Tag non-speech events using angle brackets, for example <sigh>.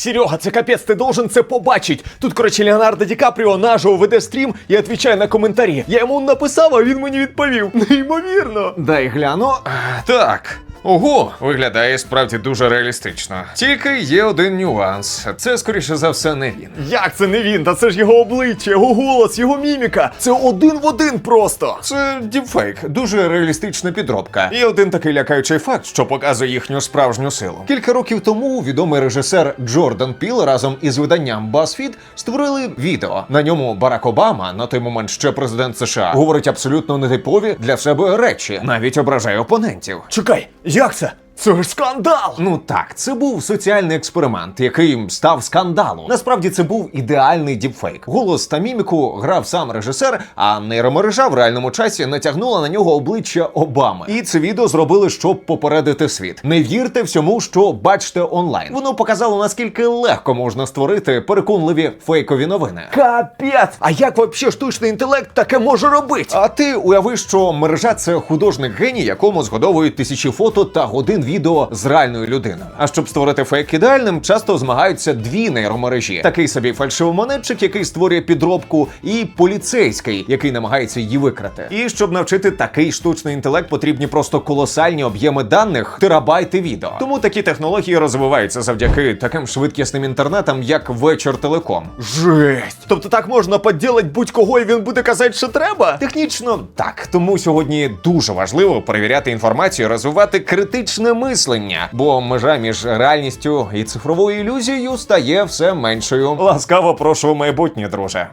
Серега, це капець, ти должен це побачить. Тут, коротше, Леонардо Ді Капріо наживо веде стрім і відповідає на коментарі. Я йому написав, а він мені відповів. <laughs> Неймовірно. Дай гляну. Так. Ого, виглядає справді дуже реалістично. Тільки є один нюанс. Це скоріше за все не він. Як це не він? Та це ж його обличчя, його голос, його міміка. Це один в один просто. Це діпфейк, дуже реалістична підробка. І один такий лякаючий факт, що показує їхню справжню силу. Кілька років тому відомий режисер Джордан Піл разом із виданням BuzzFeed створили відео. На ньому Барак Обама, на той момент ще президент США, говорить абсолютно нетипові для себе речі, навіть ображає опонентів. Чекай, як це? Це ж скандал! Ну так, це був соціальний експеримент, який став скандалом. Насправді це був ідеальний діпфейк. Голос та міміку грав сам режисер, а нейромережа в реальному часі натягнула на нього обличчя Обами. І це відео зробили, щоб попередити світ. Не вірте всьому, що бачите онлайн. Воно показало наскільки легко можна створити переконливі фейкові новини. Капець! А як вообще штучний інтелект таке може робити? А ти уяви, що мережа це художник геній, якому згодовують тисячі фото та годин відео з реальною людиною. А щоб створити фейк ідеальним, часто змагаються дві нейромережі: такий собі фальшивомонетчик, який створює підробку, і поліцейський, який намагається її викрати. І щоб навчити такий штучний інтелект, потрібні просто колосальні об'єми даних, терабайти відео. Тому такі технології розвиваються завдяки таким швидкісним інтернетам, як вечір телеком. Жесть! Тобто так можна поділити будь-кого і він буде казати, що треба? Технічно так, тому сьогодні дуже важливо перевіряти інформацію, розвивати критичне мислення, бо межа між реальністю і цифровою ілюзією стає все меншою. Ласкаво прошу в майбутнє, друже.